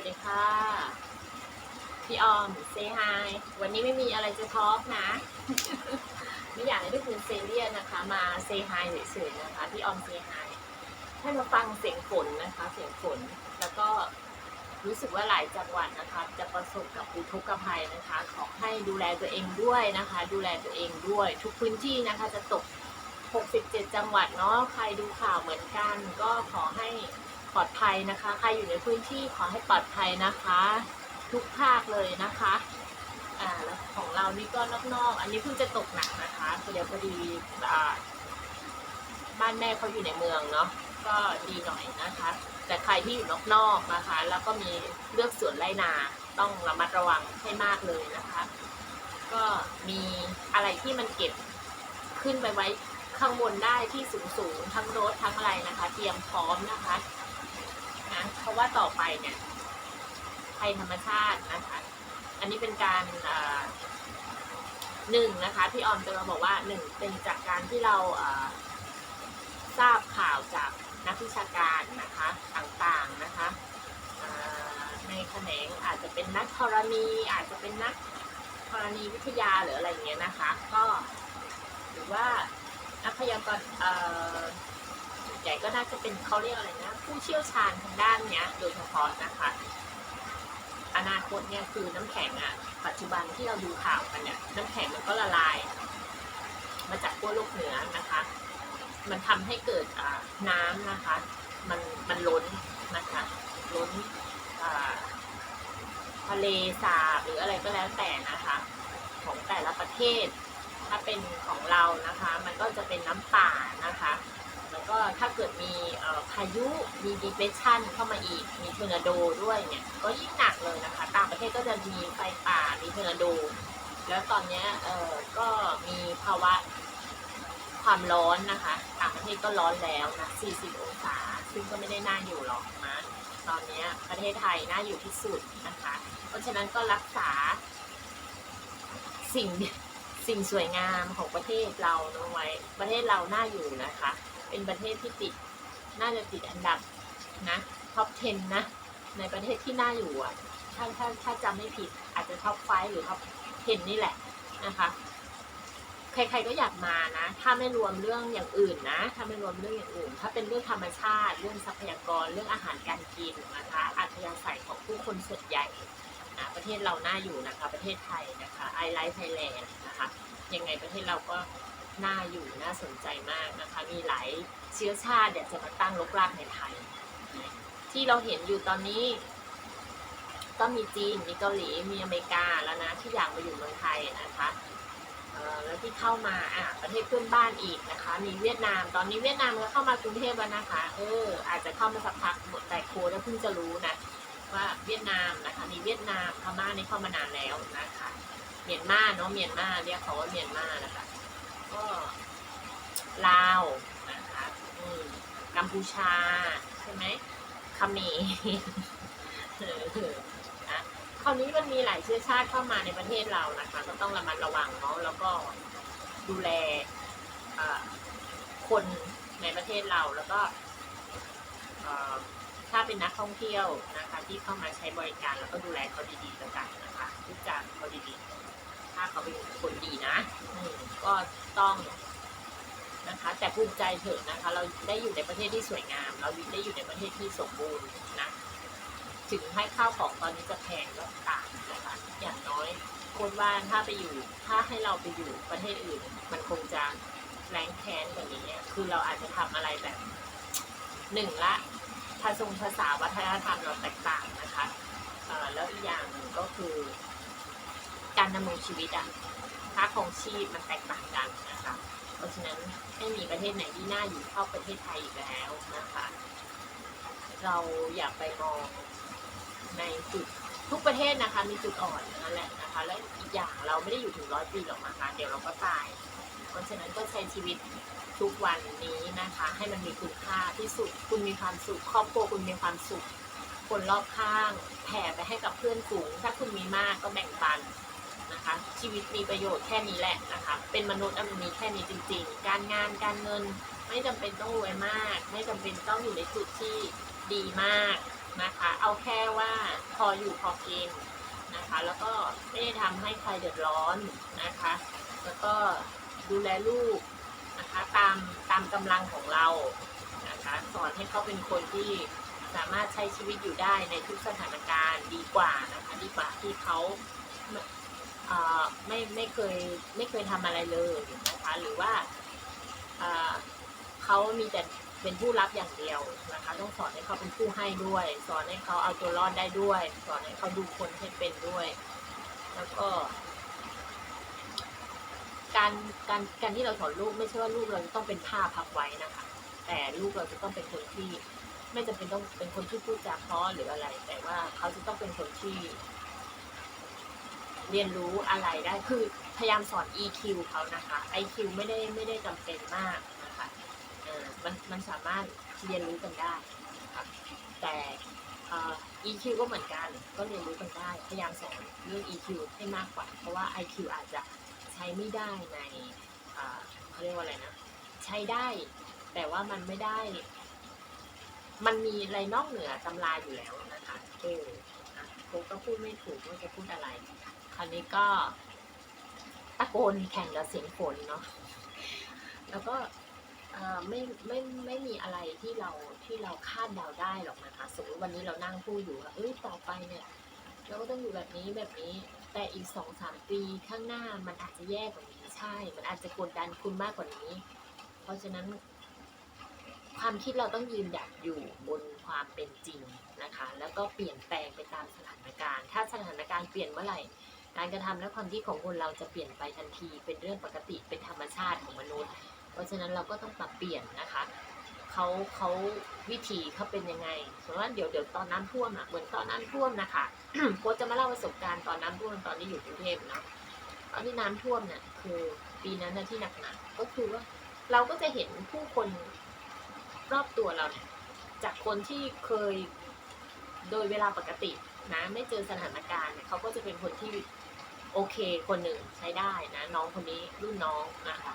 วัสดีค่ะ พี่ออมเซฮายวันนี้ไม่มีอะไรจะทอล์กนะ ไม่อยากให้ทุกคนเซเรียสนะคะ มาเซฮายเฉยๆนะคะ พี่ออมเซฮายให้มาฟังเสียงฝนนะคะ เสียงฝน แล้วก็รู้สึกว่าหลายจังหวัดนะคะ จะประสบกับอุทกภัยนะคะ ขอให้ดูแลตัวเองด้วยนะคะ ดูแลตัวเองด้วย ทุกพื้นที่นะคะจะตก 67 จังหวัดเนาะ ใครดูข่าวเหมือนกัน ก็ขอให้ ปลอดภัยนะคะ ใครอยู่ในพื้นที่ขอให้ปลอดภัยนะคะ ทุกภาคเลยนะคะอ่าของเรานี่ก็นอกๆ อันนี้เพิ่งจะตกหนักนะคะเดี๋ยวพอดีอ่าบ้านแม่เขาอยู่ในเมืองเนาะก็ดีหน่อยนะคะ แต่ใครที่อยู่นอกๆนะคะ แล้วก็มีเลือกสวนไรนาต้องระมัดระวังให้มากเลยนะคะ ก็มีอะไรที่มันเก็บขึ้นไปไว้ข้างบนได้ที่สูงๆทั้งรถทั้งอะไรนะคะ เตรียมพร้อมนะคะ เพราะว่าต่อไปเนี่ยภัยธรรมชาตินะคะ อันนี้เป็นการหนึ่งนะคะพี่ออมจะมาบอกว่าหนึ่งเป็นจากการที่เราทราบข่าวจากนักวิชาการนะคะต่างๆนะคะในแขนงอาจจะเป็นนักธรณีอาจจะเป็นนักธรณีวิทยาหรืออะไรอย่างเงี้ยนะคะ ก็หรือว่านักพยากรณ์ ใหญ่ก็น่าจะเป็นเขาเรียกอะไรนะ ผู้เชี่ยวชาญทางด้านเนี้ย โดยเฉพาะนะคะ อนาคตเนี่ยคือน้ำแข็งอะปัจจุบันที่เราดูข่าวกันเนี่ยน้ำแข็งมันก็ละลาย มาจากขั้วโลกเหนือนะคะ มันทำให้เกิดน้ำนะคะ มันมันล้นนะคะ ล้นทะเลสาบหรืออะไรก็แล้วแต่นะคะ ของแต่ละประเทศถ้าเป็นของเรานะคะ มันก็จะเป็นน้ำป่านะคะ ก็ถ้าเกิดมีพายุมี depression เข้ามาอีก มีเทอร์นาโดด้วยเนี่ย ก็ยิ่งหนักเลยนะคะ ต่างประเทศก็จะมีไฟป่า มีเทอร์นาโด แล้วตอนนี้เออก็มีภาวะความร้อนนะคะ ต่างประเทศก็ร้อนแล้วนะ 40 องศา ซึ่งก็ไม่ได้น่าอยู่หรอกนะ ตอนนี้ประเทศไทยน่าอยู่ที่สุดนะคะ เพราะฉะนั้นก็รักษาสิ่งสิ่งสวยงามของประเทศเราเอาไว้ ประเทศเราน่าอยู่นะคะ เป็นประเทศที่ติด น่าจะติดอันดับนะท็อป 10 นะ ในประเทศที่น่าอยู่อะ ถ้าถ้าถ้าจำไม่ผิดอาจจะท็อป 5 หรือท็อป 10 นี่แหละนะคะ ใครๆก็อยากมานะ ถ้าไม่รวมเรื่องอย่างอื่นนะ ถ้าไม่รวมเรื่องอย่างอื่น ถ้าเป็นเรื่องธรรมชาติ เรื่องทรัพยากร เรื่องอาหารการกินนะคะอัธยาศัยของผู้คนส่วนใหญ่นะประเทศเราน่าอยู่นะคะ ประเทศไทยนะคะ ไอไลท์ไทยแลนด์นะคะ ยังไงประเทศเราก็ น่าอยู่น่าสนใจมากนะคะ มีหลายเชื้อชาติอยากจะมาตั้งรกรากในไทย ที่เราเห็นอยู่ตอนนี้ ก็มีจีนมีเกาหลีมีอเมริกาแล้วนะที่อยากมาอยู่เมืองไทยนะคะแล้วที่เข้ามาอะประเทศเพื่อนบ้านอีกนะคะ มีเวียดนาม ตอนนี้เวียดนามก็เข้ามากรุงเทพแล้วนะคะ เออ อาจจะเข้ามาสักพักหมดแต่โคแล้วเพิ่งจะรู้นะว่าเวียดนามนะคะ มีเวียดนามพม่านี่เข้ามานานแล้วนะคะ เมียนมาเนาะเมียนมาเรียกเขาว่าเมียนมานะคะ ก็ลาวนะคะอืมกัมพูชา ใช่ไหมเขมรเออนะคราวนี้มันมีหลายเชื้อชาติเข้ามาในประเทศเรานะคะ ก็ต้องระมัดระวังเนาะแล้วก็ดูแลคนในประเทศเราแล้วก็ถ้าเป็นนักท่องเที่ยวนะคะ ที่เข้ามาใช้บริการแล้วก็ดูแลเขาดีๆแล้วกันนะคะพูดจาเขาดีๆ ถ้าเขาเป็นคนดีนะก็ต้องนะคะ แต่ภูมิใจเถอะนะคะ เราได้อยู่ในประเทศที่สวยงาม เราได้อยู่ในประเทศที่สมบูรณ์นะถึงให้ข้าวของตอนนี้จะแพงก็ตามนะคะอย่างน้อยคนว่าถ้าไปอยู่ ถ้าให้เราไปอยู่ประเทศอื่น มันคงจะแรงแค้นกว่านี้อะคือเราอาจจะทำอะไรแบบหนึ่งละภาษาภาษาวัฒนธรรมเราแตกต่างนะคะแล้วอีกอย่างหนึ่งก็คือ การดำรงชีวิตอะค่าของชีพมันแตกต่างกันนะคะ เพราะฉะนั้นไม่มีประเทศไหนที่น่าอยู่เท่าประเทศไทยอีกแล้วนะคะ เราอย่าไปมองในจุดทุกประเทศนะคะมีจุดอ่อนนั่นแหละนะคะ และอีกอย่างเราไม่ได้อยู่ถึงร้อยปีหรอกนะคะเดี๋ยวเราก็ตาย เพราะฉะนั้นก็ใช้ชีวิตทุกวันนี้นะคะ ให้มันมีคุณค่าที่สุด คุณมีความสุขครอบครัวคุณมีความสุข คนรอบข้างแผ่ไปให้กับเพื่อนฝูง ถ้าคุณมีมากก็แบ่งปัน นะคะ ชีวิตมีประโยชน์แค่นี้แหละนะคะ เป็นมนุษย์อะมันมีแค่นี้จริง ๆ การงานการเงินไม่จำเป็นต้องรวยมาก ไม่จำเป็นต้องอยู่ในจุดที่ดีมากนะคะ เอาแค่ว่าพออยู่พอกินนะคะ แล้วก็ไม่ได้ทำให้ใครเดือดร้อนนะคะ แล้วก็ดูแลลูกนะคะตามตามกำลังของเรานะคะสอนให้เขาเป็นคนที่สามารถใช้ชีวิตอยู่ได้ในทุกสถานการณ์ดีกว่านะคะดีกว่าที่เขา ไม่ไม่เคยไม่เคยทำอะไรเลยนะคะหรือว่าเขามีแต่เป็นผู้รับอย่างเดียวนะคะต้องสอนให้เขาเป็นผู้ให้ด้วย สอนให้เขาเอาตัวรอดได้ด้วย สอนให้เขาดูคนให้เป็นด้วย แล้วก็ การการการที่เราสอนลูกไม่ใช่ว่าลูกเราจะต้องเป็นผ้าพับไว้นะคะ แต่ลูกเราจะต้องเป็นคนที่ ไม่จำเป็นต้องเป็นคนที่พูดจาเพราะหรืออะไร แต่ว่าเขาจะต้องเป็นคนที่ เรียนรู้อะไรได้คือพยายามสอน EQ เขานะคะ IQ ไม่ได้ไม่ได้จำเป็นมากนะคะเออมันมันสามารถเรียนรู้กันได้นะคะแต่เอ่อ EQ ก็เหมือนกันก็เรียนรู้กันได้ พยายามสอนเรื่อง EQ ให้มากกว่า เพราะว่า IQ อาจจะใช้ไม่ได้ในเอ่อเขาเรียกว่าอะไรนะใช้ได้ แต่ว่ามันไม่ได้ มันมีอะไรนอกเหนือตำราอยู่แล้วนะคะเออนะผมก็พูดไม่ถูกว่าจะพูดอะไร ราวนี้ก็ตะโกนแข่งกับเสียงฝนเนาะแล้วก็ไม่ไม่ไม่มีอะไรที่เราที่เราคาดเดาได้หรอกนะคะสมมติวันนี้เรานั่งพูดอยู่ว่าเอ้ยต่อไปเนี่ย เราก็ต้องอยู่แบบนี้แบบนี้ แต่อีกสองสามปีข้างหน้ามันอาจจะแย่กว่านี้ใช่ มันอาจจะกดดันคุณมากกว่านี้ เพราะฉะนั้น ความคิดเราต้องยืนหยัดอยู่บนความเป็นจริงนะคะ แล้วก็เปลี่ยนแปลงไปตามสถานการณ์ ถ้าสถานการณ์เปลี่ยนเมื่อไหร่ การกระทำและความคิดของคนเราจะเปลี่ยนไปทันที เป็นเรื่องปกติเป็นธรรมชาติของมนุษย์ เพราะฉะนั้นเราก็ต้องปรับเปลี่ยนนะคะเขาเขาวิธีเขาเป็นยังไงสมมติว่าเดี๋ยวเดี๋ยวตอนน้ำท่วมอะเหมือนตอนน้ำท่วมนะคะโค้ชจะมาเล่าประสบการณ์ตอนน้ำท่วมตอนที่อยู่กรุงเทพเนาะตอนที่น้ำท่วมเนี่ยคือปีนั้นนะที่หนักๆก็คือว่าเราก็จะเห็นผู้คนรอบตัวเราเนี่ยจากคนที่เคยโดยเวลาปกตินะไม่เจอสถานการณ์เนี่ยเขาก็จะเป็นคนที่ โอเคคนหนึ่งใช้ได้นะน้องคนนี้รุ่นน้องนะคะ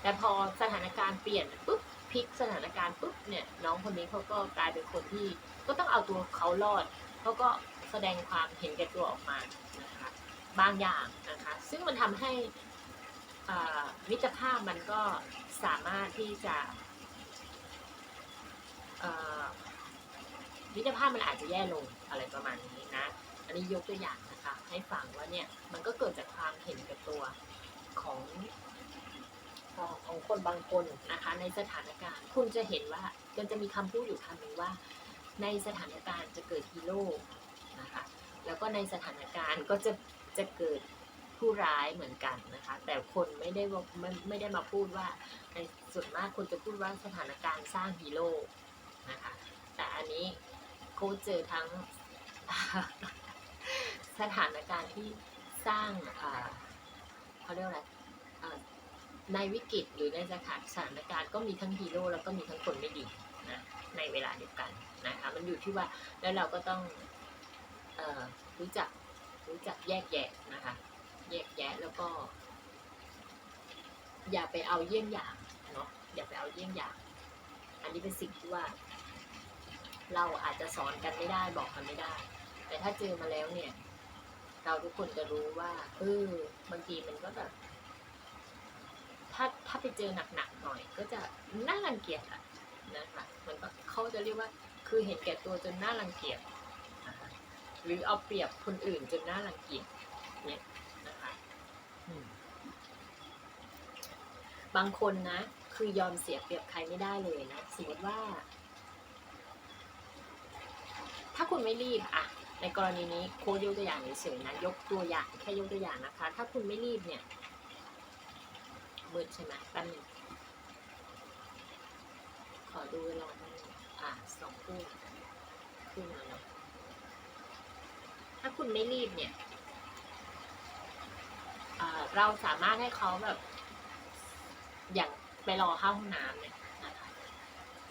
แต่พอสถานการณ์เปลี่ยนปุ๊บพลิกสถานการณ์ปุ๊บเนี่ยน้องคนนี้เขาก็กลายเป็นคนที่ก็ต้องเอาตัวเขารอดเขาก็แสดงความเห็นแก่ตัวออกมานะคะบางอย่างนะคะซึ่งมันทำให้มิตรภาพมันก็สามารถที่จะมิตรภาพมันอาจจะแย่ลงอะไรประมาณนี้นะอันนี้ยกตัวอย่างนะ ให้ฟังว่าเนี่ยมันก็เกิดจากความเห็นแก่ตัวของของของคนบางคนนะคะในสถานการณ์ คุณจะเห็นว่ามันจะมีคำพูดอยู่คำหนึ่งว่า ในสถานการณ์จะเกิดฮีโร่นะคะแล้วก็ในสถานการณ์ก็จะจะเกิดผู้ร้ายเหมือนกันนะคะ แต่คนไม่ได้ไม่ไม่ได้มาพูดว่าในส่วนมากคนจะพูดว่าสถานการณ์สร้างฮีโร่นะคะแต่อันนี้โค้ชเจอทั้ง สถานการณ์ที่สร้างเขาเรียกว่าอะไรในวิกฤตหรือในสถานสถานการณ์ก็มีทั้งฮีโร่แล้วก็มีทั้งคนไม่ดีนะในเวลาเดียวกันนะคะมันอยู่ที่ว่าแล้วเราก็ต้องออรู้จักรู้จักแยกแยะนะคะ แยกแยะแล้วก็ อย่าไปเอาเยี่ยงอย่างเนาะอย่าไปเอาเยี่ยงอย่าง อันนี้เป็นสิ่งที่ว่า เราอาจจะสอนกันไม่ได้บอกกันไม่ได้ แต่ถ้าเจอมาแล้วเนี่ย เราทุกคนจะรู้ว่าเออบางทีมันก็แบบ ถ้าถ้าไปเจอหนักๆหน่อย ก็จะน่ารังเกียจอะนะคะมันก็เขาจะเรียกว่า คือเห็นแก่ตัวจนน่ารังเกียจนะคะหรือเอาเปรียบคนอื่นจนน่ารังเกียจเนี่ยนะคะบางคนนะ คือยอมเสียเปรียบใครไม่ได้เลยนะสมมติว่า ถ้าคุณไม่รีบอะ ในกรณีนี้โค้ดยกตัวอย่างเฉยๆนะยกตัวอย่างแค่ยกตัวอย่างนะคะ ถ้าคุณไม่รีบเนี่ยมืดใช่ไหมแป๊บนึงขอดูเวลาแป๊บนึงอะสองทุ่มขึ้นมาแล้วถ้าคุณไม่รีบเนี่ยเราสามารถให้เขาแบบ อย่างไปรอเข้าห้องน้ำเนี่ย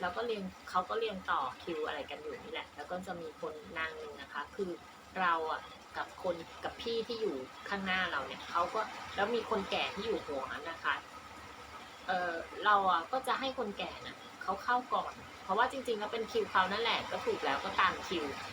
แล้วก็เรียงเขาก็เรียงต่อคิวอะไรกันอยู่นี่แหละ แล้วก็จะมีคนนางหนึ่งนะคะ คือเราอะกับคนกับพี่ที่อยู่ข้างหน้าเราเนี่ยเขาก็แล้วมีคนแก่ที่อยู่หัวนะคะ เออเราอะก็จะให้คนแก่น่ะเขาเข้าก่อน เพราะว่าจริงๆแล้วเป็นคิวเขานั่นแหละก็ถูกแล้วก็ตามคิว